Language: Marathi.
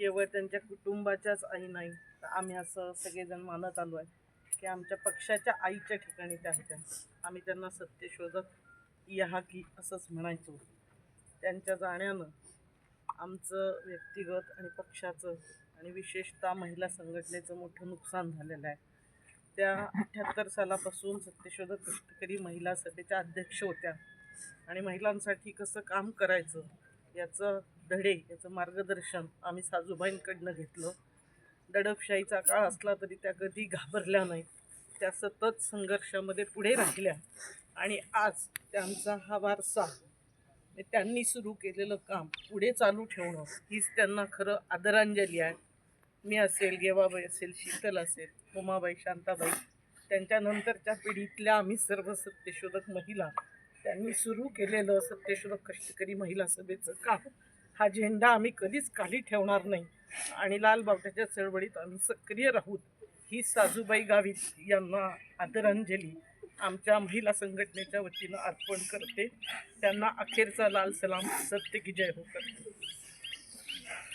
केवळ त्यांच्या कुटुंबाच्याच आई नाही तर आम्ही असं सगळेजण मानत आलो आहे की आमच्या पक्षाच्या आईच्या ठिकाणी त्या होत्या. आम्ही त्यांना सत्य शोधत या की असंच म्हणायचो. त्यांच्या जाण्यानं आमचं व्यक्तिगत आणि पक्षाचं आणि विशेषतः महिला संघटनेचं मोठं नुकसान झालेलं आहे. त्या अठ्ठ्याहत्तर सालापासून सत्यशोधक कष्टकरी महिला सभेच्या अध्यक्ष होत्या आणि महिलांसाठी कसं काम करायचं याचं धडे याचं मार्गदर्शन आम्ही साजूबाईंकडनं घेतलं. दडपशाहीचा काळ असला तरी त्या कधी घाबरल्या नाहीत. त्या सतत संघर्षामध्ये पुढे राहिल्या. आणि आज त्यांचा हा वारसा त्यांनी सुरू केलेलं काम पुढे चालू ठेवणं हीच त्यांना खरं आदरांजली आहे. मी असेल गेवाबाई असेल शीतल असेल उमाबाई शांताबाई त्यांच्यानंतरच्या पिढीतल्या आम्ही सर्व सत्यशोधक महिला त्यांनी सुरू केलेलं सत्यशोधक कष्टकरी महिला सभेचं काम हा झेंडा आम्ही कधीच खाली ठेवणार नाही. आणि लाल बावट्याच्या चळवळीत आम्ही सक्रिय राहूत ही साजूबाई गावित यांना आदरांजली आमच्या महिला संघटनेच्या वतीनं अर्पण करते. त्यांना अखेरचा लाल सलाम सत्य की जय हो करते.